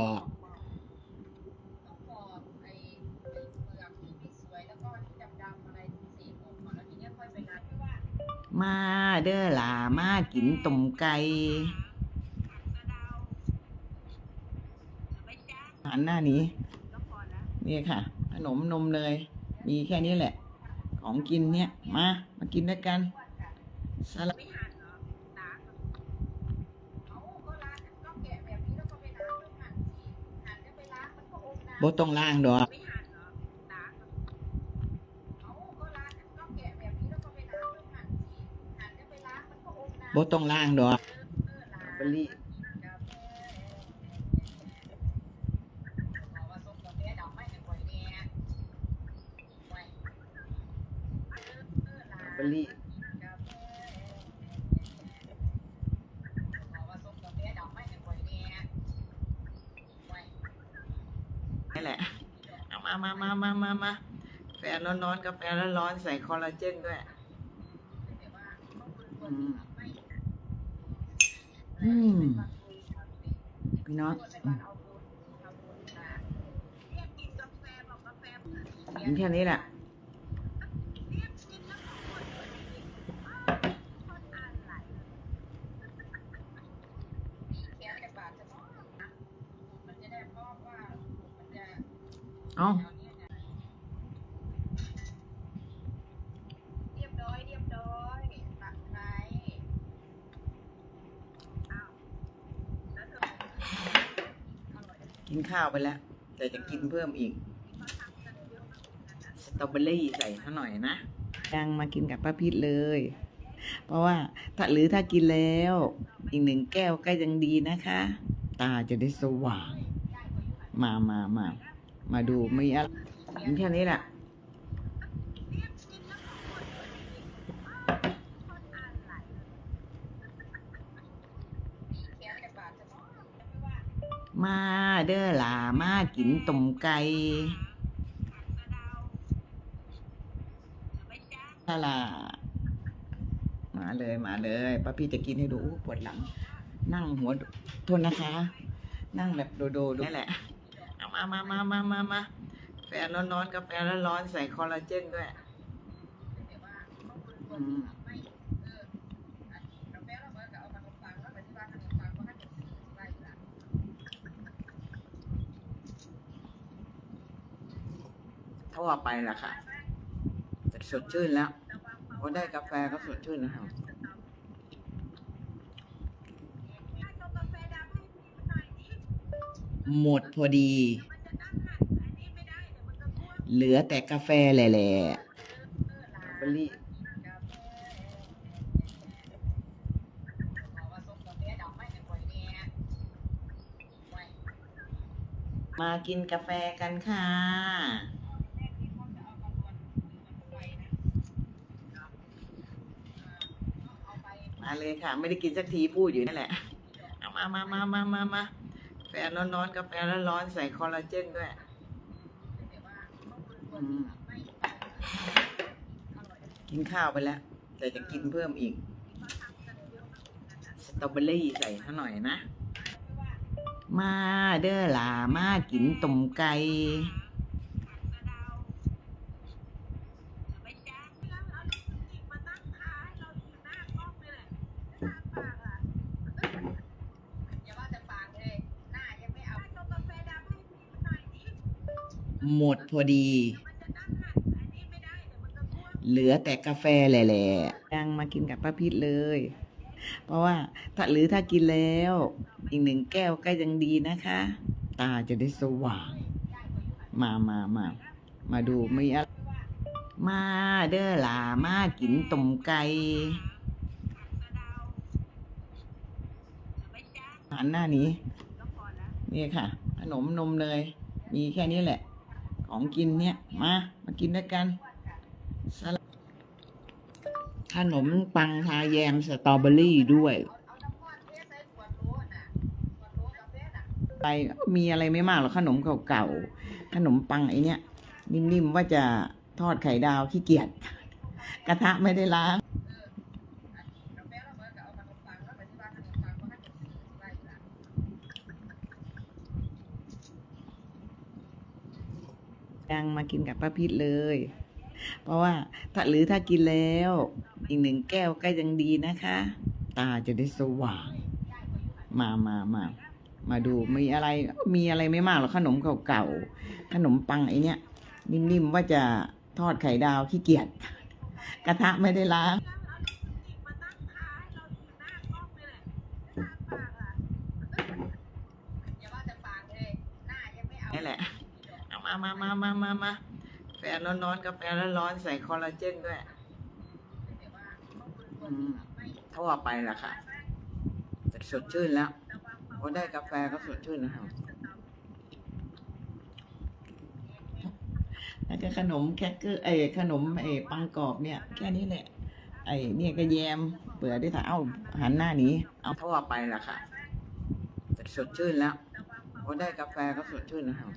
ดอกต้องบอกไอ้ไอ้เปลือกที่ไม่สวยแล้วก็ที่ดำๆอะไรสีผมก่อนแล้วทีเนี้ยค่อยไปร้านที่ว่ามาเด้อหล่ามากินต้มไก่หันหน้านี้นี่ค่ะ ขนมนมเลย มีแค่นี้แหละ ของกินเนี่ย มา มากินด้วยกันสลัด บต้องล่างดอกไม่หั่นเหรอล้างเอาก็ล้างก็แกะแบบนี้แล้วก็ไปล้างแล้วหั่นสิหั่นแล้วไปล้างมันก็อมน้ำบต้องล่างดอกเออล้าง เบอร์รี่ บอกว่าส้มกาแฟดำไม่เป็นไยแน่ไว้เออล้าง เบอร์รี่ บอกว่าส้มกาแฟดำไม่เป็นไยแน่ไว้ นี่แหละเอามามามามามามาแฟร้อนๆกาแฟร้อนๆใส่คอลลาเจนด้วยอืมอืมพี่น้องอืมกินแค่นี้แหละ มันจะได้เพราะว่ามันจะ เอ้าเรียบร้อยเรียบร้อยตักไคร้อ้าวแล้วเธออร่อยกินข้าวไปแล้ว แต่จะกินเพิ่มอีกสตรอเบอรี่ใส่ซะหน่อยนะยังมากินกับป้าพิษเลย เพราะว่าถ้าหรือถ้ากินแล้ว อีกหนึ่งแก้วก็ยังดีนะคะ ตาจะได้สว่าง มามามา มาดูไม่อะไรกินแค่นี้แหละมาเด้อหล่ามากินต้มไก่ถ้าล่ะมาเลยมาเลยป้าพี่จะกินให้ดูปวดหลัง นั่งหัวทษนะคะ นั่งแบบโดโดๆนี่แหละ มามามามามามาแฟร้อนๆกาแฟร้อนๆใส่คอลลาเจนด้วยอืมทั่วไปล่ะค่ะสดชื่นแล้วพอได้กาแฟก็สดชื่นแล้วค่ะหมดพอดี เหลือแต่กาแฟแหละๆเบร์รี่มากินกาแฟกันค่ะ มาเลยค่ะ ไม่ได้กินสักทีพูดอยู่นั่นแหละเอามามามามามามาแฟร้อนๆกาแฟร้อนๆใส่คอลลาเจนด้วย อืม กินข้าวไปแล้ว แต่จะกินเพิ่มอีก สตรอเบอรี่ใส่ซะหน่อยนะ มาเด้อหล่ามากินต้มไก่หมดพอดี เหลือแต่กาแฟแหละๆยังมากินกับป้าพิษเลย เพราะว่าถ้าหรือถ้ากินแล้ว อีกหนึ่งแก้วก็ยังดีนะคะ ตาจะได้สว่าง มามามามาดูไม่อะไรมาเด้อหล่ามากินต้มไก่หันหน้านี้ นี่ค่ะ ขนมนมเลย มีแค่นี้แหละ ของกินเนี่ย มา มากินด้วยกันสลัด ขนมปังทาแยมสตรอเบอรี่ด้วยไปมีอะไรไม่มากหรอกขนมเก่าๆขนมปังไอเนี้ยนิ่มๆว่าจะทอดไข่ดาวขี้เกียจกระทะไม่ได้ล้างยังมากินกับป้าพิษเลย เพราะว่าถ้าหรือถ้ากินแล้ว อีกหนึ่งแก้วก็ยังดีนะคะ ตาจะได้สว่าง มามามามาดูมีอะไรมีอะไรไม่มากหรอกขนมเก่าๆขนมปังไอเนี้ยนิ่มๆว่าจะทอดไข่ดาวขี้เกียจกระทะไม่ได้ล้างอย่าว่าแต่ปากเลยหน้ายังไม่เอานี่แหละ เอามามามามามามา แฟร้อนๆกาแฟร้อนๆใส่คอลลาเจนด้วยอืมทั่วไปล่ะค่ะจะสดชื่นแล้วพอได้กาแฟก็สดชื่นแล้วครับแล้วก็ขนมแครกเกอร์ไอ้ยขนมไอ้ปังกรอบเนี่ย แค่นี้แหละ ไอ้เนี่ยก็แยมเปลือกได้ถ้าเอาหันหน้าหนี้เอาทั่วไปล่ะค่ะจะสดชื่นแล้วพอได้กาแฟก็สดชื่นแล้วครั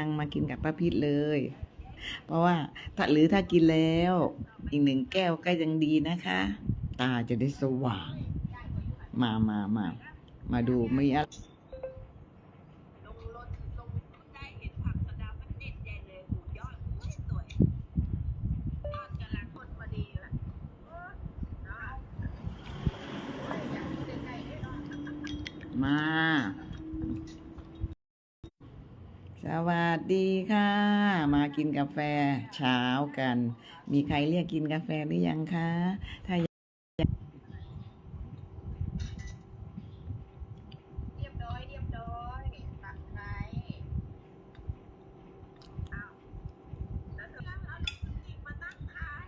ังมากินกับป้าพิษเลย เพราะว่าถ้าหรือถ้ากินแล้ว อีกหนึ่งแก้วก็ยังดีนะคะ ตาจะได้สว่าง มามามามาดูมีอะไรลงรถลงได้เห็นผักสะเดามันเด็ดใหญ่เลยหูยอดสวยสวยยอะเออเอา สวัสดีค่ะ มากินกาแฟเช้ากัน มีใครเรียกกินกาแฟหรือยังคะถ้าเรียบร้อยเรียบร้อยตักไคร้อ้าวแล้วเธอเอาลิปสติกมาตั้งค่าให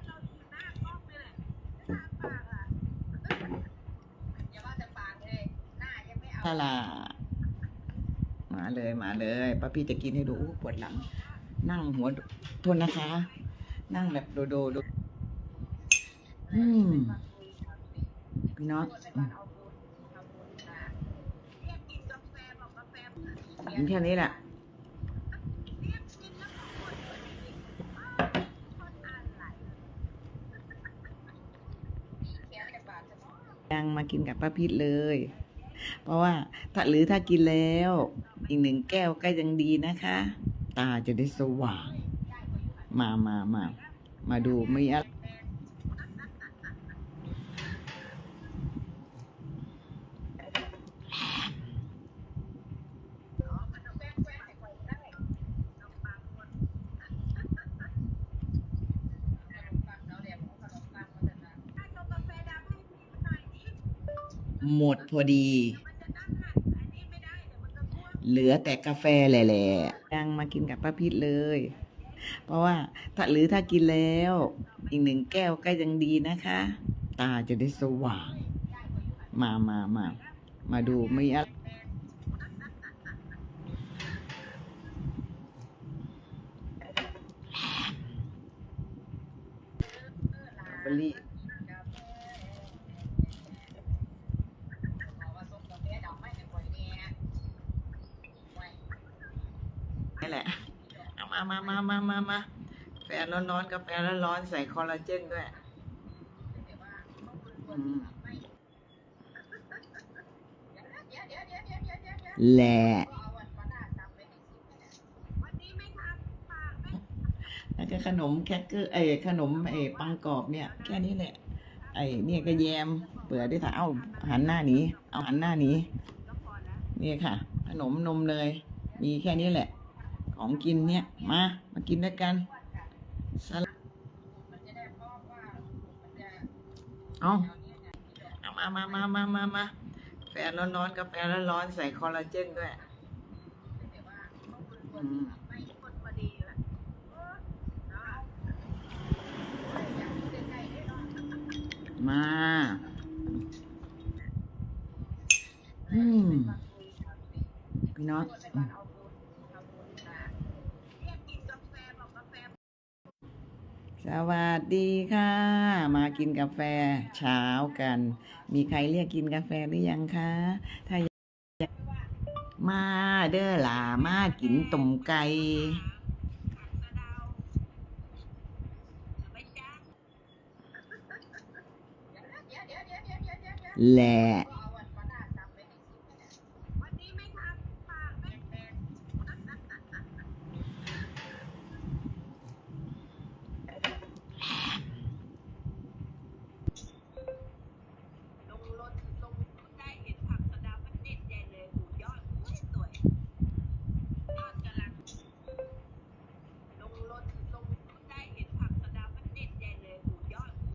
้ เลยมาเลยป้าพี่จะกินให้ดูปวดหลัง นั่งหัวโทษนะคะ นั่งแบบโดโดโดอืมพี่น้องอืมกินแค่นี้แหละยังมากินกับป้าพิษเลย เพราะว่าถ้าหรือถ้ากินแล้ว อีกหนึ่งแก้วก็ยังดีนะคะ ตาจะได้สว่าง มามามามาดูมีอะไร หมดพอดี เหลือแต่กาแฟแหละๆยังมากินกับป้าพิษเลย เพราะว่าถ้าหรือถ้ากินแล้ว อีกหนึ่งแก้วก็ยังดีนะคะ ตาจะได้สว่าง มามามามาดูมีอะไรเบอร์ แหละ เอามามามามามามาแฟร้อนๆกาแฟร้อนๆใส่คอลลาเจนด้วยอืมแหละแล้วก็ขนมแครกเกอร์ไอ้ขนมไอ้ปังกรอบเนี่ย แค่นี้แหละ ไอ้เนี่ยก็แยมเปลือกได้ถ้าเอาหันหน้าหนี้ เอาหันหน้าหนี้นี่ค่ะ ขนมนมเลย มีแค่นี้แหละ ของกินเนี่ย มา มากินด้วยกันสลัดเอาเอามามามามามามาแฟร้อนๆกาแฟร้อนๆใส่คอลลาเจนด้วยอืมมา อืมพี่น้อง สวัสดีค่ะ มากินกาแฟเช้ากัน มีใครเรียกกินกาแฟหรือยังคะถ้ามาเด้อหลามากินต้มไก่และ